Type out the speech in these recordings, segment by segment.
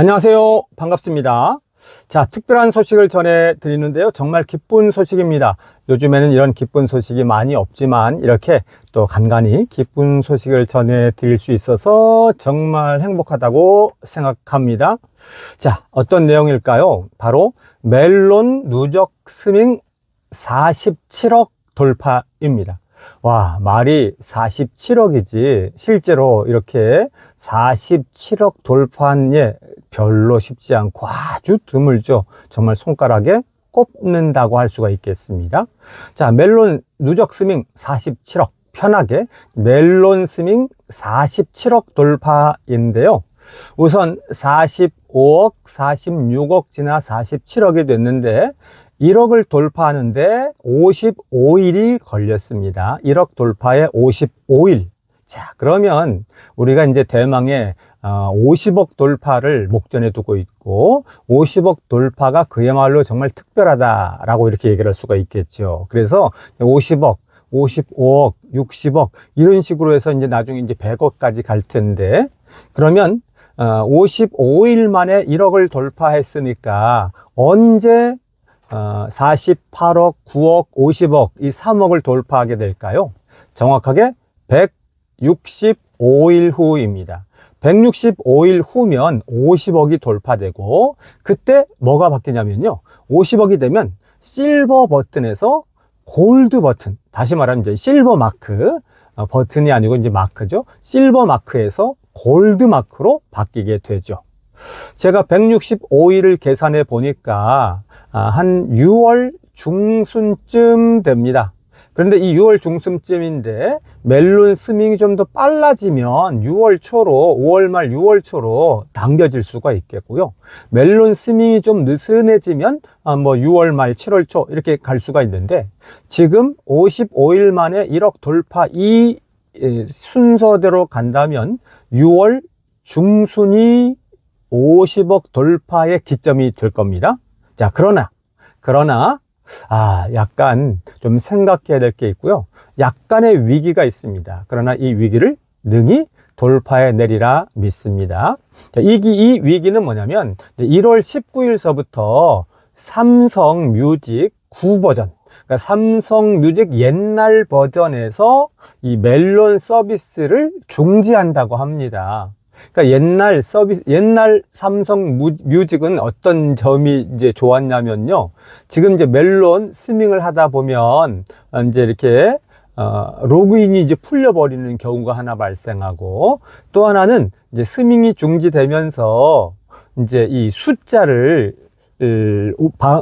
안녕하세요. 반갑습니다. 자, 특별한 소식을 전해 드리는데요. 정말 기쁜 소식입니다. 요즘에는 이런 기쁜 소식이 많이 없지만 이렇게 또 간간히 기쁜 소식을 전해 드릴 수 있어서 정말 행복하다고 생각합니다. 자, 어떤 내용일까요? 바로 멜론 누적 스밍 47억 돌파입니다. 와, 말이 47억이지, 실제로 이렇게 47억 돌파한 예, 별로 쉽지 않고 아주 드물죠. 정말 손가락에 꼽는다고 할 수가 있겠습니다. 자, 멜론 누적 스밍 47억. 편하게 멜론 스밍 47억 돌파인데요. 우선 45억, 46억 지나 47억이 됐는데 1억을 돌파하는데 55일이 걸렸습니다. 1억 돌파에 55일. 자, 그러면 우리가 이제 대망의 50억 돌파를 목전에 두고 있고 50억 돌파가 그야말로 정말 특별하다라고 이렇게 얘기를 할 수가 있겠죠. 그래서 50억 55억, 60억 이런 식으로 해서 이제 나중에 이제 100억까지 갈 텐데 그러면 55일 만에 1억을 돌파했으니까 언제 48억, 9억, 50억 이 3억을 돌파하게 될까요? 정확하게 165일 후입니다. 165일 후면 50억이 돌파되고 그때 뭐가 바뀌냐면요. 50억이 되면 실버 버튼에서 골드 버튼, 다시 말하면 이제 실버 마크, 어, 버튼이 아니고 이제 마크죠. 실버 마크에서 골드 마크로 바뀌게 되죠. 제가 165일을 계산해 보니까 아, 한 6월 중순쯤 됩니다. 그런데 이 6월 중순쯤인데 멜론 스밍이 좀 더 빨라지면 6월 초로 5월 말 6월 초로 당겨질 수가 있겠고요. 멜론 스밍이 좀 느슨해지면 아, 뭐 6월 말 7월 초 이렇게 갈 수가 있는데 지금 55일 만에 1억 돌파 이 순서대로 간다면 6월 중순이 50억 돌파의 기점이 될 겁니다. 자, 그러나, 그러나, 아, 약간 좀 생각해야 될 게 있고요. 약간의 위기가 있습니다. 그러나 이 위기를 능히 돌파해 내리라 믿습니다. 자, 이, 이 위기는 뭐냐면 1월 19일서부터 삼성 뮤직 9버전, 그러니까 삼성 뮤직 옛날 버전에서 이 멜론 서비스를 중지한다고 합니다. 그러니까 옛날 서비스, 옛날 삼성 뮤직은 어떤 점이 이제 좋았냐면요. 지금 이제 멜론 스밍을 하다 보면 이제 이렇게 어, 로그인이 이제 풀려버리는 경우가 하나 발생하고 또 하나는 이제 스밍이 중지되면서 이제 이 숫자를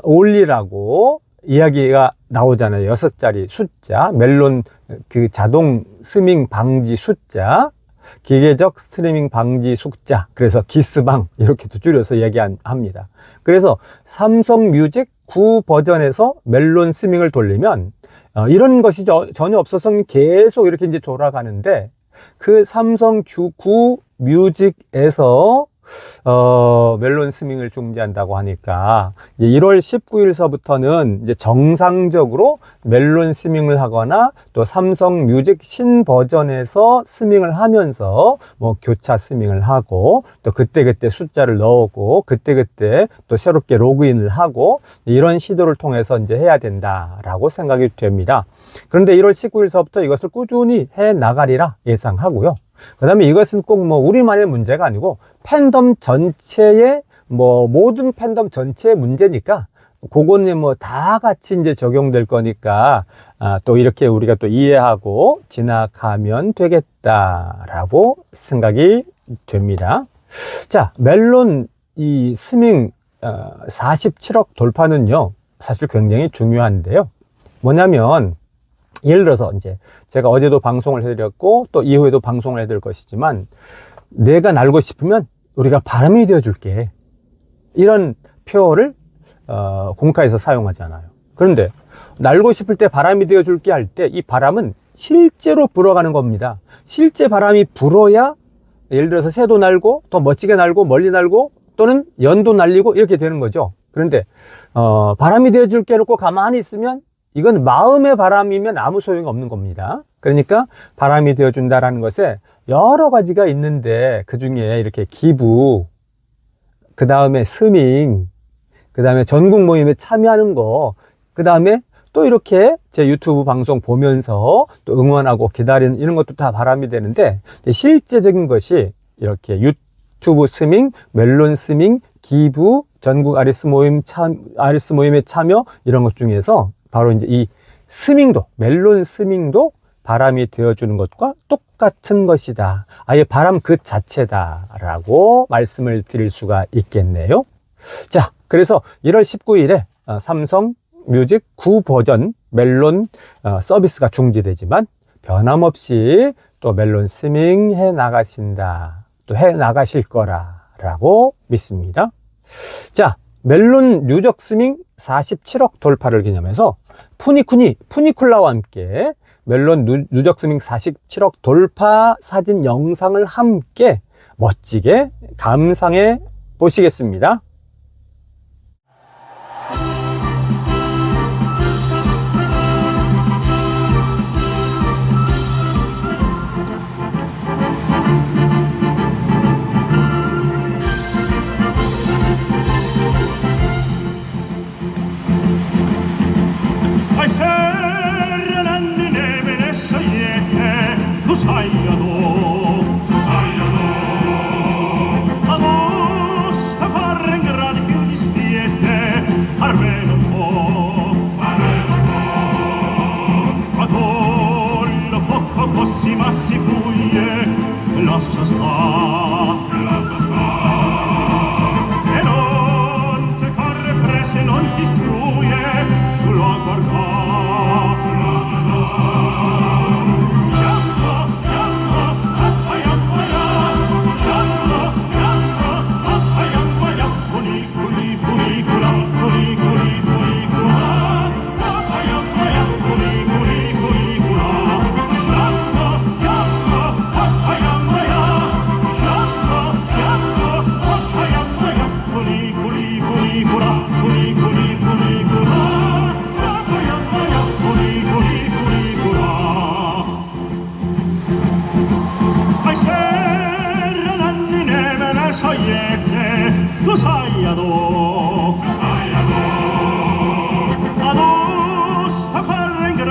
올리라고 이야기가 나오잖아요. 여섯 자리 숫자, 멜론 그 자동 스밍 방지 숫자. 기계적 스트리밍 방지 숙자 그래서 기스방 이렇게도 줄여서 얘기합니다. 그래서 삼성 뮤직 9 버전에서 멜론 스밍을 돌리면 어, 이런 것이 저, 전혀 없어서 계속 이렇게 이제 돌아가는데 그 삼성 9 뮤직에서 어, 멜론 스밍을 중지한다고 하니까 이제 1월 19일서부터는 이제 정상적으로 멜론 스밍을 하거나 또 삼성 뮤직 신 버전에서 스밍을 하면서 뭐 교차 스밍을 하고 또 그때그때 숫자를 넣고 그때그때 또 새롭게 로그인을 하고 이런 시도를 통해서 이제 해야 된다라고 생각이 됩니다. 그런데 1월 19일서부터 이것을 꾸준히 해 나가리라 예상하고요. 그 다음에 이것은 꼭 뭐 우리만의 문제가 아니고 팬덤 전체의 뭐 모든 팬덤 전체의 문제니까 그거는 뭐 다 같이 이제 적용될 거니까 아, 또 이렇게 우리가 또 이해하고 지나가면 되겠다라고 생각이 됩니다. 자, 멜론 이 스밍 어, 47억 돌파는요, 사실 굉장히 중요한데요. 뭐냐면 예를 들어서 이제 제가 어제도 방송을 해드렸고 또 이후에도 방송을 해드릴 것이지만 내가 날고 싶으면 우리가 바람이 되어줄게 이런 표어를 어, 공카에서 사용하잖아요. 그런데 날고 싶을 때 바람이 되어줄게 할 때 이 바람은 실제로 불어가는 겁니다. 실제 바람이 불어야 예를 들어서 새도 날고 더 멋지게 날고 멀리 날고 또는 연도 날리고 이렇게 되는 거죠. 그런데 어, 바람이 되어줄게 해놓고 가만히 있으면 이건 마음의 바람이면 아무 소용이 없는 겁니다. 그러니까 바람이 되어준다라는 것에 여러 가지가 있는데 그 중에 이렇게 기부, 그 다음에 스밍, 그 다음에 전국 모임에 참여하는 거, 그 다음에 또 이렇게 제 유튜브 방송 보면서 또 응원하고 기다리는 이런 것도 다 바람이 되는데 실제적인 것이 이렇게 유튜브 스밍, 멜론 스밍, 기부, 전국 아리스 모임 참, 아리스 모임에 참여 이런 것 중에서 바로 이제 이 스밍도, 멜론 스밍도 바람이 되어주는 것과 똑같은 것이다. 아예 바람 그 자체다라고 말씀을 드릴 수가 있겠네요. 자, 그래서 1월 19일에 어, 삼성 뮤직 9 버전 멜론 어, 서비스가 중지되지만 변함없이 또 멜론 스밍 해 나가신다. 또 해 나가실 거라라고 믿습니다. 자, 멜론 누적 스밍 47억 돌파를 기념해서 푸니쿠니, 푸니쿨라와 함께 멜론 누, 누적 스밍 47억 돌파 사진 영상을 함께 멋지게 감상해 보시겠습니다.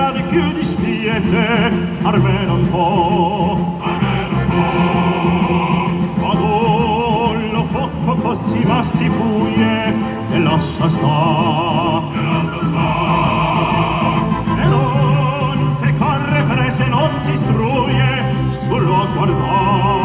cercare più di spiete, almeno un po', almeno un po'. Madollo fotto così ma si puglie, e lascia sta, e lascia sta. E non te corre prese, non ti struie, solo a guardare.